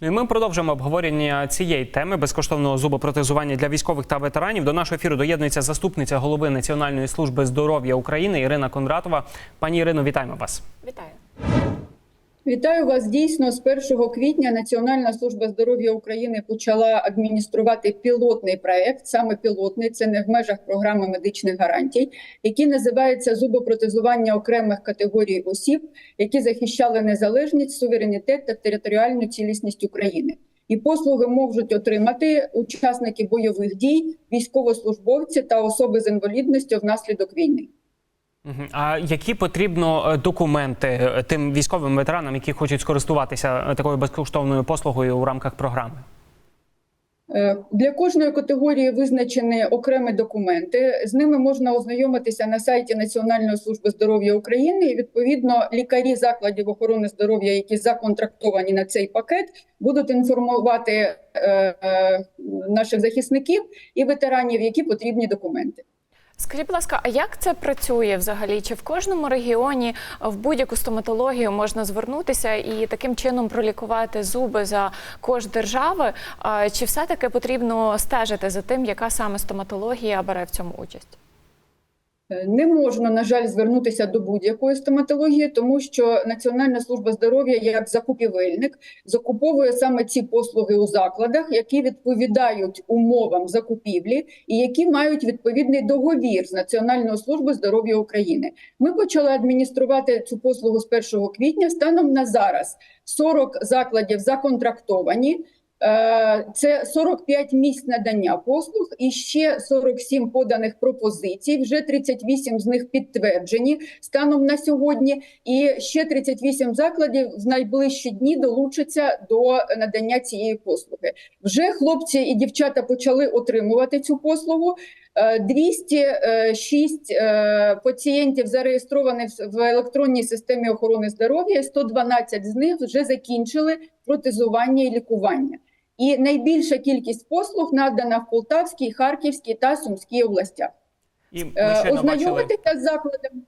І ми продовжимо обговорення цієї теми безкоштовного зубопротезування для військових та ветеранів. До нашого ефіру доєднується заступниця голови Національної служби здоров'я України Ірина Кондратова. Пані Ірино, вітаємо вас. Вітаю. Вітаю вас. Дійсно, з 1 квітня Національна служба здоров'я України почала адмініструвати пілотний проект, саме пілотний, це не в межах програми медичних гарантій, який називається зубопротезування окремих категорій осіб, які захищали незалежність, суверенітет та територіальну цілісність України. І послуги можуть отримати учасники бойових дій, військовослужбовці та особи з інвалідністю внаслідок війни. А які потрібно е, документи е, тим військовим ветеранам, які хочуть скористуватися е, такою безкоштовною послугою у рамках програми? Для кожної категорії визначені окремі документи. З ними можна ознайомитися на сайті Національної служби здоров'я України. І відповідно лікарі закладів охорони здоров'я, які законтрактовані на цей пакет, будуть інформувати наших захисників і ветеранів, які потрібні документи. Скажіть, будь ласка, а як це працює взагалі? Чи в кожному регіоні в будь-яку стоматологію можна звернутися і таким чином пролікувати зуби за кошт держави? Чи все-таки потрібно стежити за тим, яка саме стоматологія бере в цьому участь? Не можна, на жаль, звернутися до будь-якої стоматології, тому що Національна служба здоров'я як закупівельник закуповує саме ці послуги у закладах, які відповідають умовам закупівлі і які мають відповідний договір з Національною службою здоров'я України. Ми почали адмініструвати цю послугу з 1 квітня. Станом на зараз 40 закладів законтрактовані. Е, Це 45 місць надання послуг і ще 47 поданих пропозицій. Вже 38 з них підтверджені станом на сьогодні. І ще 38 закладів в найближчі дні долучаться до надання цієї послуги. Вже хлопці і дівчата почали отримувати цю послугу. Е, 206 е, пацієнтів зареєстровані в електронній системі охорони здоров'я. 112 з них вже закінчили протезування і лікування. І найбільша кількість послуг надана в Полтавській, Харківській та Сумській областях. І ми ще. Ознайомитися з закладом.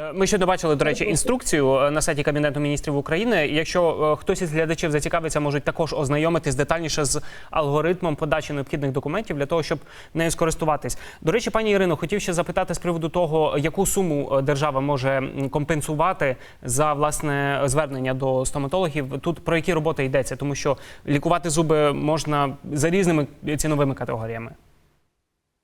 Е, Ми щойно бачили, до речі, інструкцію е, на сайті Кабінету міністрів України. Якщо е, хтось із глядачів зацікавиться, можуть також ознайомитись детальніше з алгоритмом подачі необхідних документів для того, щоб нею скористуватись. До речі, пані Ірино, хотів ще запитати з приводу того, яку суму держава може компенсувати за власне звернення до стоматологів. Тут про які роботи йдеться, тому що лікувати зуби можна за різними ціновими категоріями.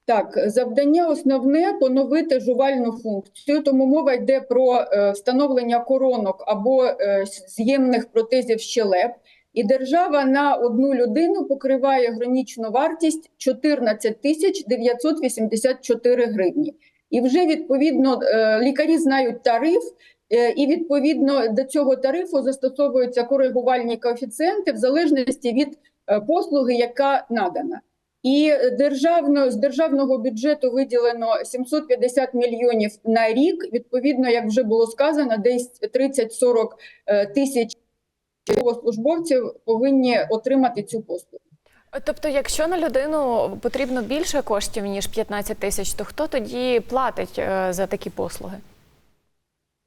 Так, завдання основне поновити жувальну функцію, тому мова йде про е, встановлення коронок або е, з'ємних протезів щелеп. І держава на одну людину покриває граничну вартість 14 тисяч 984 гривні. І вже відповідно е, лікарі знають тариф, і відповідно до цього тарифу застосовуються коригувальні коефіцієнти в залежності від послуги, яка надана. І державно з державного бюджету виділено 750 мільйонів на рік. Відповідно, як вже було сказано, десь 30-40 е, тисяч службовців повинні отримати цю послугу. Тобто, якщо на людину потрібно більше коштів ніж 15 тисяч, то хто тоді платить е, за такі послуги?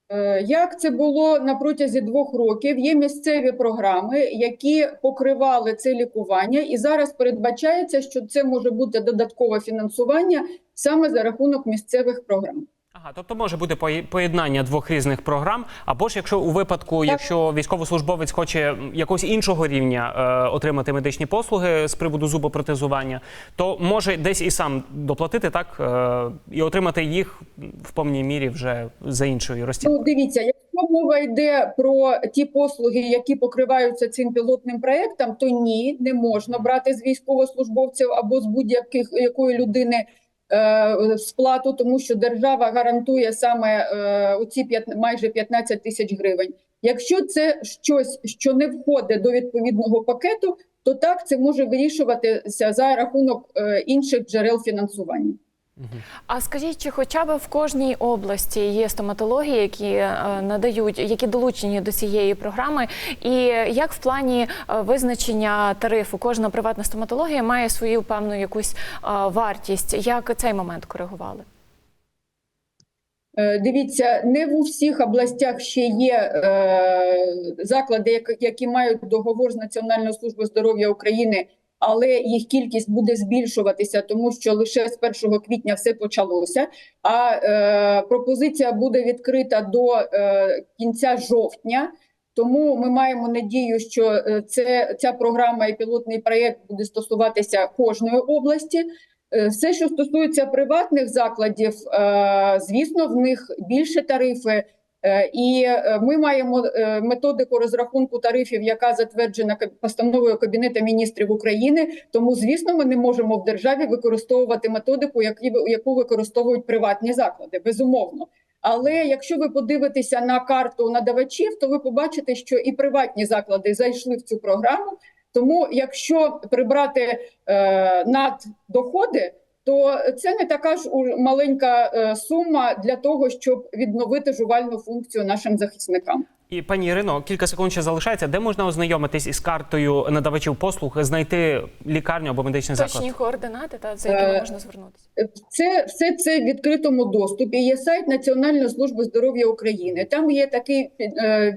Е, Як це було на протязі двох років? Є місцеві програми, які покривали це лікування, і зараз передбачається, що це може бути додаткове фінансування саме за рахунок місцевих програм. Ага, тобто може бути поєднання двох різних програм, або ж якщо у випадку, якщо військовослужбовець хоче якогось іншого рівня е, отримати медичні послуги з приводу зубопротезування, то може десь і сам доплатити так е, і отримати їх в повній мірі вже за іншою розцінкою. Ну, дивіться, якщо мова йде про ті послуги, які покриваються цим пілотним проектом, то ні, не можна брати з військовослужбовців або з будь-яких якої людини сплату, тому що держава гарантує саме е, оці майже 15 тисяч гривень. Якщо це щось, що не входить до відповідного пакету, то так це може вирішуватися за рахунок е, інших джерел фінансування. А скажіть, чи хоча б в кожній області є стоматології, які е, надають, які долучені до цієї програми, і як в плані е, визначення тарифу кожна приватна стоматологія має свою певну якусь е, вартість? Як цей момент коригували? Дивіться, не в усіх областях ще є е, заклади, які мають договор з Національною службою здоров'я України, але їх кількість буде збільшуватися, тому що лише з 1 квітня все почалося. А е, пропозиція буде відкрита до е, кінця жовтня. Тому ми маємо надію, що е, це ця програма і пілотний проєкт буде стосуватися кожної області. Е, Все, що стосується приватних закладів, е, звісно, в них більше тарифи. Е, І е, ми маємо е, методику розрахунку тарифів, яка затверджена постановою Кабінету міністрів України. Тому, звісно, ми не можемо в державі використовувати методику, яку використовують приватні заклади, безумовно. Але якщо ви подивитеся на карту надавачів, то ви побачите, що і приватні заклади зайшли в цю програму. Тому, якщо прибрати е, наддоходи, то це не така ж у- маленька е, сума для того, щоб відновити жувальну функцію нашим захисникам. І пані Ірино, кілька секунд ще залишається. Де можна ознайомитись із картою надавачів послуг, знайти лікарню або медичний заклад? Точні координати, та за якими Е, можна звернутися. Це все це в відкритому доступі. Є сайт Національної служби здоров'я України. Там є такий е,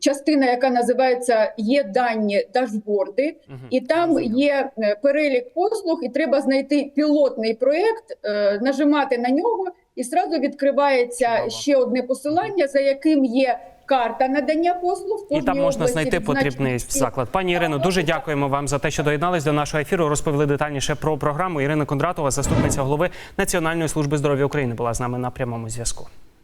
частина, яка називається Є дані дашборди, і там є е, перелік послуг, і треба знайти пілотний проєкт, е, нажимати на нього, і зразу відкривається ще одне посилання, за яким є карта надання послуг. І там можна області знайти потрібний заклад. Пані Ірино, дуже дякуємо вам за те, що доєднались до нашого ефіру. Розповіли детальніше про програму. Ірина Кондратова, заступниця голови Національної служби здоров'я України, була з нами на прямому зв'язку.